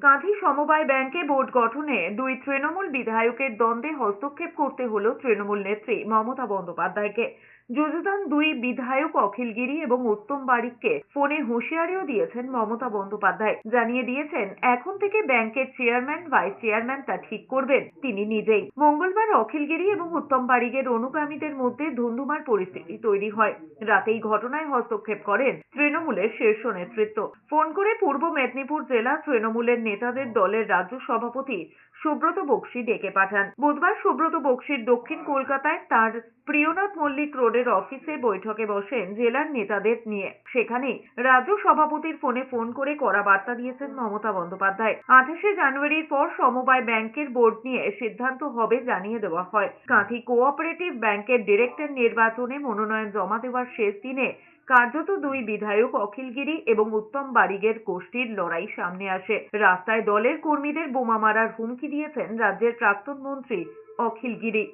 কাঁথি সমবায় ব্যাংকে বোর্ড গঠনে দুই তৃণমূল বিধায়কের দ্বন্দ্বে হস্তক্ষেপ করতে হলো তৃণমূল নেত্রী মমতা বন্দ্যোপাধ্যায়কে। যুযুধান দুই বিধায়ক অখিল গিরি এবং উত্তম বারিককে ফোনে হুঁশিয়ারিও দিয়েছেন মমতা বন্দ্যোপাধ্যায়। জানিয়ে দিয়েছেন, এখন থেকে ব্যাংকের চেয়ারম্যান, ভাইস চেয়ারম্যান তা ঠিক করবেন তিনি নিজেই। মঙ্গলবার অখিল গিরি এবং উত্তম বারিকের অনুগামীদের মধ্যে ধুন্ধুমার পরিস্থিতি তৈরি হয়। রাতেই ঘটনায় হস্তক্ষেপ করেন তৃণমূলের শীর্ষ নেতৃত্ব। ফোন করে পূর্ব মেদিনীপুর জেলা তৃণমূলের নেতাদের দলের রাজ্য সভাপতি সুব্রত বক্সি ডেকে পাঠান। বুধবার সুব্রত বক্সির দক্ষিণ কলকাতায় তার প্রিয়নাথ মল্লিক রোডের অফিসে বৈঠকে বসেন জেলার নেতাদের নিয়ে। সেখানে রাজ্য সভাপতির ফোনে ফোন করে কড়া বার্তা দিয়েছেন মমতা বন্দ্যোপাধ্যায়। আঠাশে জানুয়ারির পর সমবায় ব্যাংকের বোর্ড নিয়ে সিদ্ধান্ত হবে জানিয়ে দেওয়া হয়। কাঁথি কোঅপারেটিভ ব্যাংকের ডিরেক্টর নির্বাচনে মনোনয়ন জমা দেওয়ার শেষ দিনে কার্যত দুই বিধায়ক অখিলগিরি এবং উত্তম বারিগের গোষ্ঠীর লড়াই সামনে আসে। রাস্তায় দলের কর্মীদের বোমা মারার হুমকি দিয়েছেন রাজ্যের প্রাক্তন মন্ত্রী অখিলগিরি